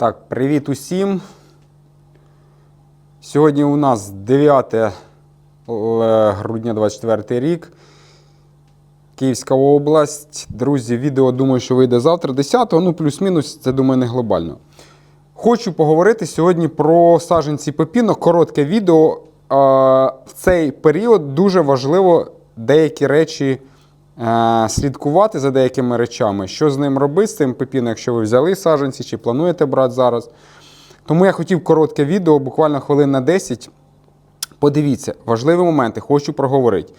Так, привіт усім. Сьогодні у нас 9 е, грудня 24 рік. Київська область. Друзі, відео думаю, що вийде завтра, 10-го, ну плюс-мінус, це думаю, не глобально. Хочу поговорити сьогодні про саджанці пепінок. Коротке відео. В цей період дуже важливо деякі речі слідкувати за деякими речами. Що з ним робити, з цим пепіном, якщо ви взяли саджанці чи плануєте брати зараз. Тому я хотів коротке відео, буквально хвилин на 10. Подивіться, важливі моменти, хочу проговорити.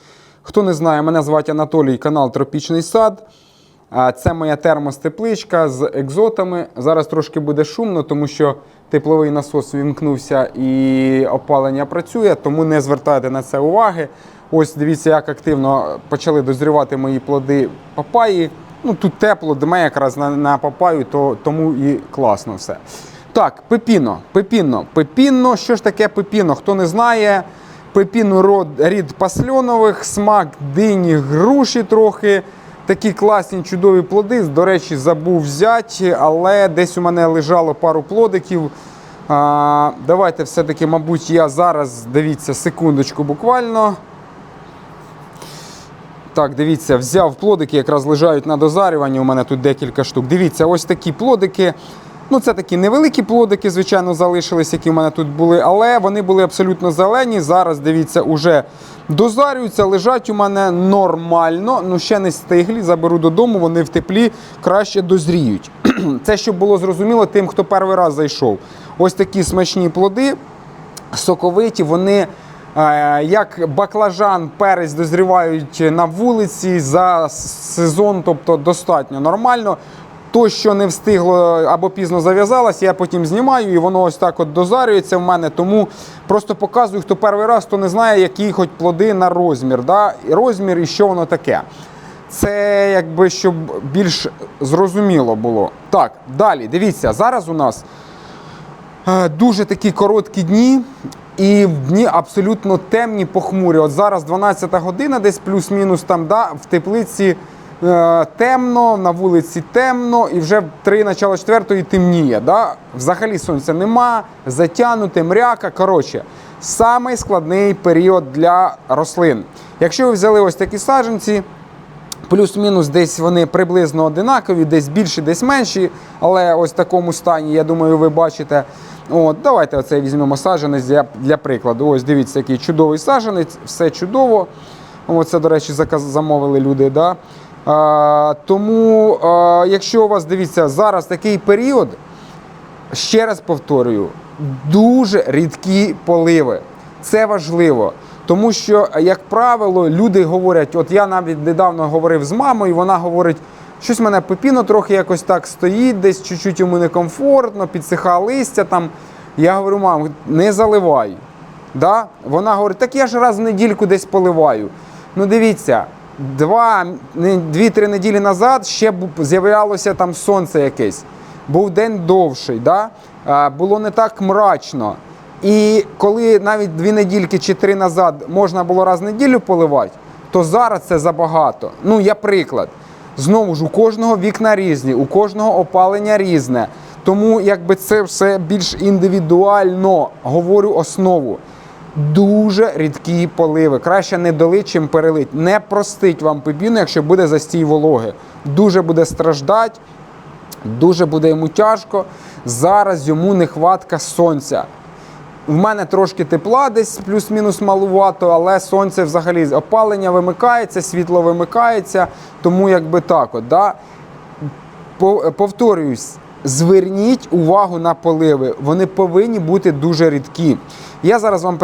Хто не знає, мене звати Анатолій, канал Тропічний сад. Це моя термостепличка з екзотами. Зараз трошки буде шумно, тому що тепловий насос вімкнувся і опалення працює, тому не звертайте на це уваги. Ось дивіться, як активно почали дозрівати мої плоди папаї. Ну, тут тепло, дме якраз на, на папаю, то, тому і класно все. Так, пепіно, пепіно, пепіно. Що ж таке пепіно? Хто не знає, пепіно род, рід пасльонових, смак дині, груші трохи. Такі класні чудові плоди. До речі, забув взяти, але десь у мене лежало пару плодиків. А, давайте все-таки, мабуть, я зараз, дивіться, секундочку буквально. Так, дивіться, взяв плодики, якраз лежають на дозарюванні. У мене тут декілька штук. Дивіться, ось такі плодики. Ну, це такі невеликі плодики, звичайно, залишились, які в мене тут були, але вони були абсолютно зелені. Зараз, дивіться, уже дозарюються, лежать у мене нормально, ну ще не стиглі. Заберу додому, вони в теплі краще дозріють. Це щоб було зрозуміло тим, хто перший раз зайшов. Ось такі смачні плоди, соковиті, вони. Е, Як баклажан, перець дозрівають на вулиці за сезон, тобто достатньо нормально. То, що не встигло або пізно зав'язалось, я потім знімаю і воно ось так от дозарюється в мене. Тому просто показую, хто перший раз, хто не знає, які хоч плоди на розмір. Да? Розмір і що воно таке. Це якби щоб більш зрозуміло було. Так, далі, дивіться, зараз у нас е, дуже такі короткі дні. І в дні абсолютно темні, похмурі. От зараз 12 година, десь плюс-мінус там, да, в теплиці е, темно, на вулиці темно, і вже в 3 начало 4 темніє. Да? Взагалі сонця нема, затягнуте, мряка. Коротше, самий складний період для рослин. Якщо ви взяли ось такі саджанці, Плюс-мінус десь вони приблизно одинакові, десь більші, десь менші. Але ось в такому стані, я думаю, ви бачите. От, Давайте оце візьмемо саджанець для, для прикладу. Ось дивіться, який чудовий саджанець, все чудово. Оце, до речі, заказ, замовили люди. Да? А, тому, а, якщо у вас дивіться, зараз такий період, ще раз повторюю, дуже рідкі поливи. Це важливо. Тому що, як правило, люди говорять, от я навіть недавно говорив з мамою, вона говорить, щось мене пепіно трохи якось так стоїть, десь чуть-чуть йому некомфортно, підсиха листя там. Я говорю, мам, не заливай. Да? Вона говорить, так я ж раз в недільку десь поливаю. Ну дивіться, дві-три неділі назад ще з'являлося там сонце якесь. Був день довший, да? було не так мрачно. І коли навіть дві недільки чи три назад можна було раз в неділю поливати, то зараз це забагато. Ну, я приклад. Знову ж у кожного вікна різні, у кожного опалення різне. Тому якби це все більш індивідуально говорю основу. Дуже рідкі поливи. Краще не долить, чим перелить. Не простить вам пепіну, якщо буде застій вологи. Дуже буде страждати, дуже буде йому тяжко. Зараз йому нехватка сонця. В мене трошки тепла, десь плюс-мінус малувато, але сонце взагалі опалення вимикається, світло вимикається. Тому якби так от. Да? Повторююсь, зверніть увагу на поливи. Вони повинні бути дуже рідкі. Я зараз вам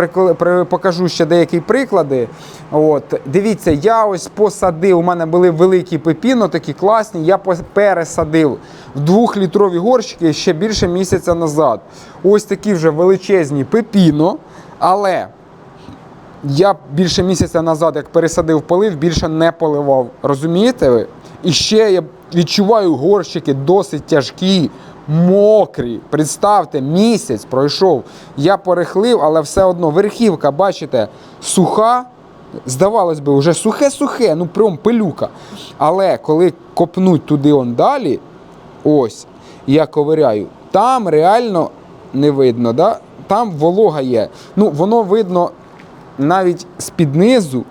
покажу ще деякі приклади. От, дивіться, я ось посадив. У мене були великі пепіно, такі класні. Я пересадив в двохлітрові горщики ще більше місяця назад. Ось такі вже величезні пепіно. Але я більше місяця назад, як пересадив полив, більше не поливав. Розумієте ви? І ще я відчуваю горщики досить тяжкі, мокрі. Представте, місяць пройшов. Я порихлив, але все одно верхівка, бачите, суха. Здавалось би, вже сухе-сухе, ну прям пилюка. Але коли копнуть туди он далі, ось. я ковиряю, там реально не видно. Да? Там волога є. Ну, воно видно навіть з-під низу,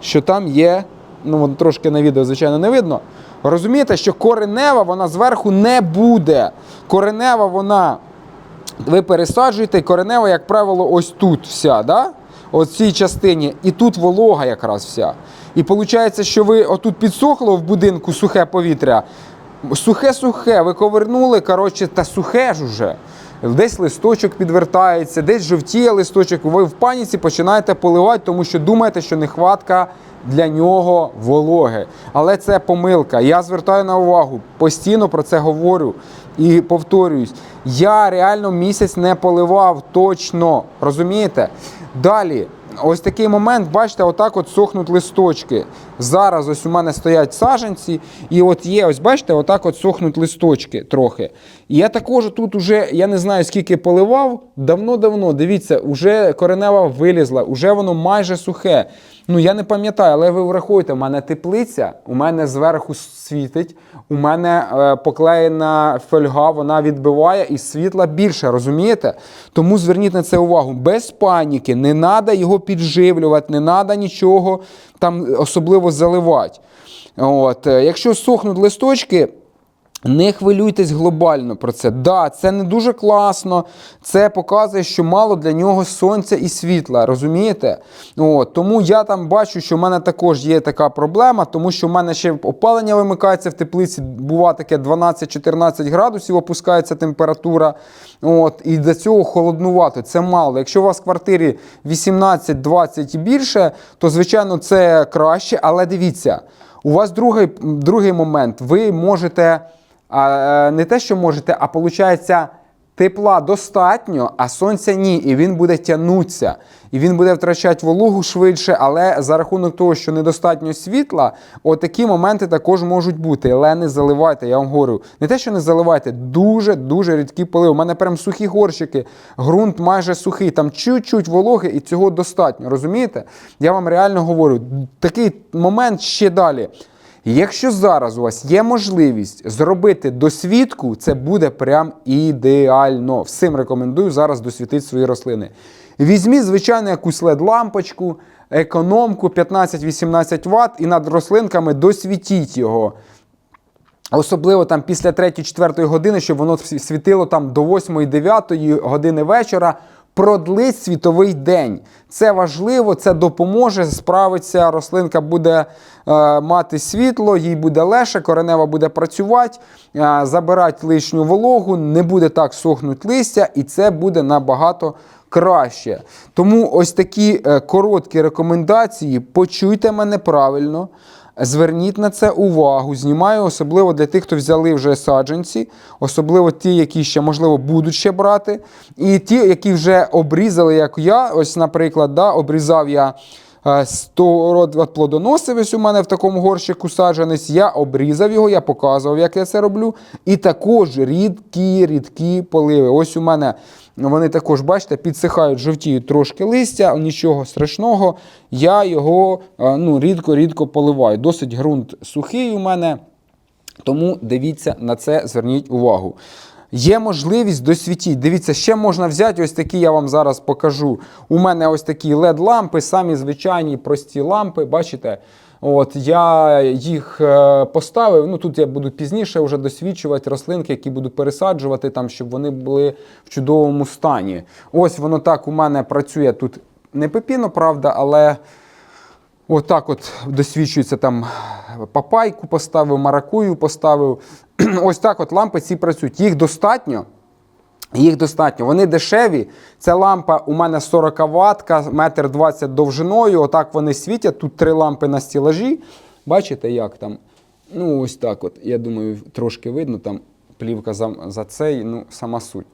що там є. Ну, вон трошки на відео, звичайно, не видно. Розумієте, що коренева вона зверху не буде. Коренева вона ви пересаджуєте, коренева, як правило, ось тут вся, да? Ось в цій частині, і тут волога якраз вся. І виходить, що ви отут підсохло в будинку сухе повітря. Сухе-сухе, ви ковернули, коротше, та сухе ж уже. Десь листочок підвертається, десь жовтіє листочок, ви в паніці починаєте поливати, тому що думаєте, що нехватка для нього вологи. Але це помилка. Я звертаю на увагу, постійно про це говорю і повторююсь. Я реально місяць не поливав точно. Розумієте? Далі. Ось такий момент, бачите, отак от сохнуть листочки. Зараз ось у мене стоять саженці, і от є, ось бачите, отак от сохнуть листочки трохи. І я також тут уже, я не знаю скільки поливав, давно-давно, дивіться, вже коренева вилізла, вже воно майже сухе. Ну я не пам'ятаю, але ви врахуйте, у мене теплиця, у мене зверху світить, у мене е, поклеєна фольга, вона відбиває і світла більше, розумієте? Тому зверніть на це увагу. Без паніки, не треба його підживлювати, не треба нічого там особливо заливати. От, е, якщо сохнуть листочки. Не хвилюйтесь глобально про це. Да, це не дуже класно. Це показує, що мало для нього сонця і світла. Розумієте? От, тому я там бачу, що в мене також є така проблема, тому що в мене ще опалення вимикається в теплиці. Бува таке 12-14 градусів, опускається температура. От, і до цього холоднувато. Це мало. Якщо у вас в квартирі 18-20 і більше, то звичайно це краще. Але дивіться, у вас другий, другий момент. Ви можете. А, не те, що можете, а виходить, тепла достатньо, а сонця ні. І він буде тягнутися. І він буде втрачати вологу швидше, але за рахунок того, що недостатньо світла, отакі моменти також можуть бути. Але не заливайте, я вам говорю. Не те, що не заливайте, дуже-дуже рідкі поли. У мене прям сухі горщики, ґрунт майже сухий, там чуть-чуть вологи, і цього достатньо. Розумієте? Я вам реально говорю, такий момент ще далі. Якщо зараз у вас є можливість зробити досвідку, це буде прям ідеально. Всім рекомендую зараз досвітити свої рослини. Візьміть, звичайно, якусь LED-лампочку, економку 15-18 Вт і над рослинками досвітіть його. Особливо там після 3-4 години, щоб воно світило там до 8-9 години вечора. Продлить світовий день. Це важливо, це допоможе справитися. Рослинка буде е, мати світло, їй буде легше, коренева буде працювати, е, забирати лишню вологу, не буде так сохнути листя, і це буде набагато краще. Тому ось такі е, короткі рекомендації. Почуйте мене правильно. Зверніть на це увагу. Знімаю особливо для тих, хто взяли вже саджанці, особливо ті, які ще, можливо, будуть ще брати. І ті, які вже обрізали, як я. Ось, наприклад, да, обрізав я 100 род плодоносив ось у мене в такому горщику саджанець. Я обрізав його, я показував, як я це роблю. І також рідкі, рідкі поливи. Ось у мене. Вони також, бачите, підсихають, жовтіють трошки листя, нічого страшного. Я його ну, рідко-рідко поливаю. Досить ґрунт сухий у мене. Тому дивіться на це, зверніть увагу. Є можливість досвітіть. Дивіться, ще можна взяти ось такі, я вам зараз покажу. У мене ось такі LED-лампи, самі звичайні прості лампи. Бачите? От Я їх е, поставив. ну Тут я буду пізніше вже досвідчувати рослинки, які буду пересаджувати, там, щоб вони були в чудовому стані. Ось воно так у мене працює тут не пепіно, правда, але. Отак от досвідчується там папайку поставив, маракую поставив. Ось так от лампи ці працюють. Їх достатньо. Їх достатньо. Вони дешеві. Ця лампа у мене 40 ватка, метр 20 довжиною. Отак вони світять. Тут три лампи на стілажі. Бачите, як там? Ну, ось так от. Я думаю, трошки видно там плівка за за цей, ну, сама суть.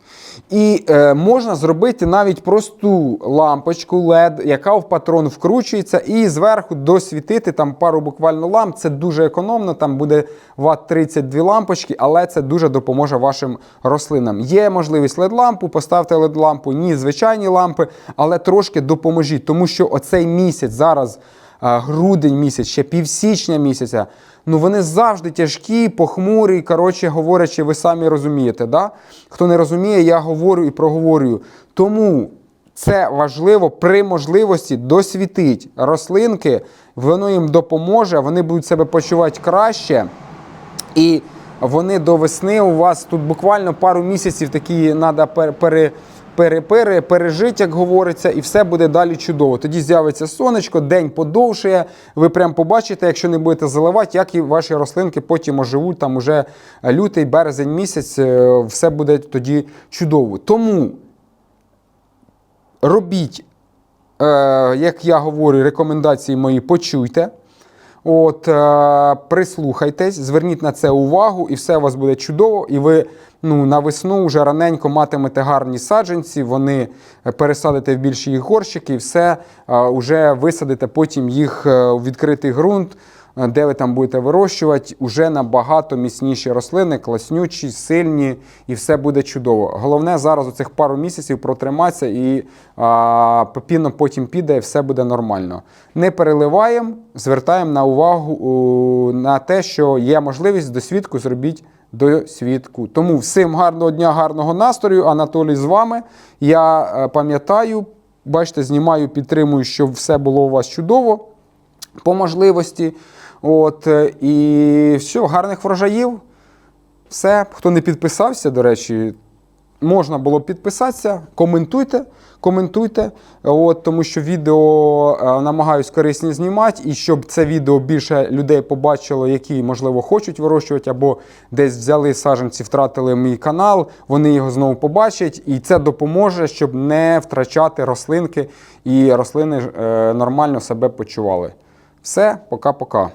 І е, можна зробити навіть просту лампочку LED, яка в патрон вкручується, і зверху досвітити там пару буквально ламп. Це дуже економно, там буде Вт 32 лампочки, але це дуже допоможе вашим рослинам. Є можливість LED-лампу, поставте LED-лампу, ні, звичайні лампи, але трошки допоможіть, тому що оцей місяць зараз. Грудень місяць, ще півсічня місяця. Ну вони завжди тяжкі, похмурі. Коротше говорячи, ви самі розумієте. Да? Хто не розуміє, я говорю і проговорюю. Тому це важливо при можливості досвітить рослинки, воно їм допоможе, вони будуть себе почувати краще. І вони до весни у вас тут буквально пару місяців такі треба пере, пере, пере, пере, як говориться, і все буде далі чудово. Тоді з'явиться сонечко, день подовшує. Ви прям побачите, якщо не будете заливати, як і ваші рослинки потім оживуть. Там уже лютий, березень місяць, е, все буде тоді чудово. Тому робіть, е, як я говорю, рекомендації мої почуйте. От, е, прислухайтесь, зверніть на це увагу, і все у вас буде чудово. І ви ну, на весну вже раненько матимете гарні саджанці, вони пересадите в більші їх горщики, і все е, вже висадите потім їх е, у відкритий ґрунт, де ви там будете вирощувати, уже набагато міцніші рослини, класнючі, сильні, і все буде чудово. Головне зараз у цих пару місяців протриматися і а, попільно потім піде, і все буде нормально. Не переливаємо, звертаємо на увагу на те, що є можливість досвідку зробіть досвідку. Тому всім гарного дня, гарного настрою. Анатолій з вами. Я е, пам'ятаю, бачите, знімаю, підтримую, щоб все було у вас чудово по можливості. От, е, і все, гарних врожаїв. Все, хто не підписався, до речі, можна було підписатися. Коментуйте, коментуйте. От, тому що відео е, намагаюсь корисні знімати, і щоб це відео більше людей побачило, які, можливо, хочуть вирощувати, або десь взяли саджанці, втратили мій канал, вони його знову побачать, і це допоможе, щоб не втрачати рослинки і рослини е, нормально себе почували. Все, пока-пока.